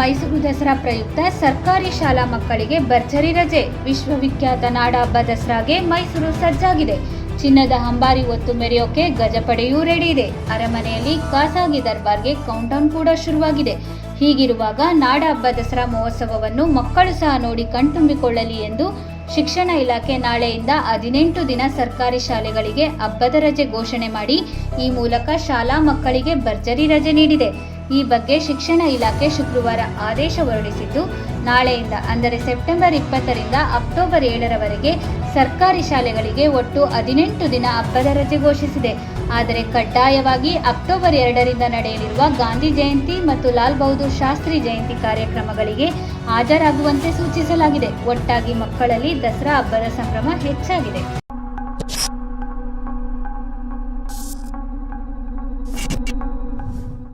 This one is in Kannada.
ಮೈಸೂರು ದಸರಾ ಪ್ರಯುಕ್ತ ಸರ್ಕಾರಿ ಶಾಲಾ ಮಕ್ಕಳಿಗೆ ಭರ್ಜರಿ ರಜೆ. ವಿಶ್ವವಿಖ್ಯಾತ ನಾಡ ಹಬ್ಬ ದಸರಾಗೆ ಮೈಸೂರು ಸಜ್ಜಾಗಿದೆ. ಚಿನ್ನದ ಅಂಬಾರಿ ಒತ್ತು ಮೆರೆಯೋಕೆ ಗಜಪಡೆಯೂ ರೆಡಿ ಇದೆ. ಅರಮನೆಯಲ್ಲಿ ಖಾಸಗಿ ದರ್ಬಾರ್ಗೆ ಕೌಂಟೌನ್ ಕೂಡ ಶುರುವಾಗಿದೆ. ಹೀಗಿರುವಾಗ ನಾಡ ಹಬ್ಬ ದಸರಾ ಮಹೋತ್ಸವವನ್ನು ಮಕ್ಕಳು ಸಹ ನೋಡಿ ಕಣ್ತುಂಬಿಕೊಳ್ಳಲಿ ಎಂದು ಶಿಕ್ಷಣ ಇಲಾಖೆ ನಾಳೆಯಿಂದ ಹದಿನೆಂಟು ದಿನ ಸರ್ಕಾರಿ ಶಾಲೆಗಳಿಗೆ ಹಬ್ಬದ ರಜೆ ಘೋಷಣೆ ಮಾಡಿ, ಈ ಮೂಲಕ ಶಾಲಾ ಮಕ್ಕಳಿಗೆ ಭರ್ಜರಿ ರಜೆ ನೀಡಿದೆ. ಈ ಬಗ್ಗೆ ಶಿಕ್ಷಣ ಇಲಾಖೆ ಶುಕ್ರವಾರ ಆದೇಶ ಹೊರಡಿಸಿದ್ದು, ನಾಳೆಯಿಂದ ಅಂದರೆ ಸೆಪ್ಟೆಂಬರ್ ಇಪ್ಪತ್ತರಿಂದ ಅಕ್ಟೋಬರ್ ಏಳರವರೆಗೆ ಸರ್ಕಾರಿ ಶಾಲೆಗಳಿಗೆ ಒಟ್ಟು ಹದಿನೆಂಟು ದಿನ ಹಬ್ಬದ ರಜೆ ಘೋಷಿಸಿದೆ. ಆದರೆ ಕಡ್ಡಾಯವಾಗಿ ಅಕ್ಟೋಬರ್ ಎರಡರಿಂದ ನಡೆಯಲಿರುವ ಗಾಂಧಿ ಜಯಂತಿ ಮತ್ತು ಲಾಲ್ ಬಹದ್ದೂರ್ ಶಾಸ್ತ್ರಿ ಜಯಂತಿ ಕಾರ್ಯಕ್ರಮಗಳಿಗೆ ಹಾಜರಾಗುವಂತೆ ಸೂಚಿಸಲಾಗಿದೆ. ಒಟ್ಟಾಗಿ ಮಕ್ಕಳಲ್ಲಿ ದಸರಾ ಹಬ್ಬದ ಸಂಭ್ರಮ ಹೆಚ್ಚಾಗಿದೆ.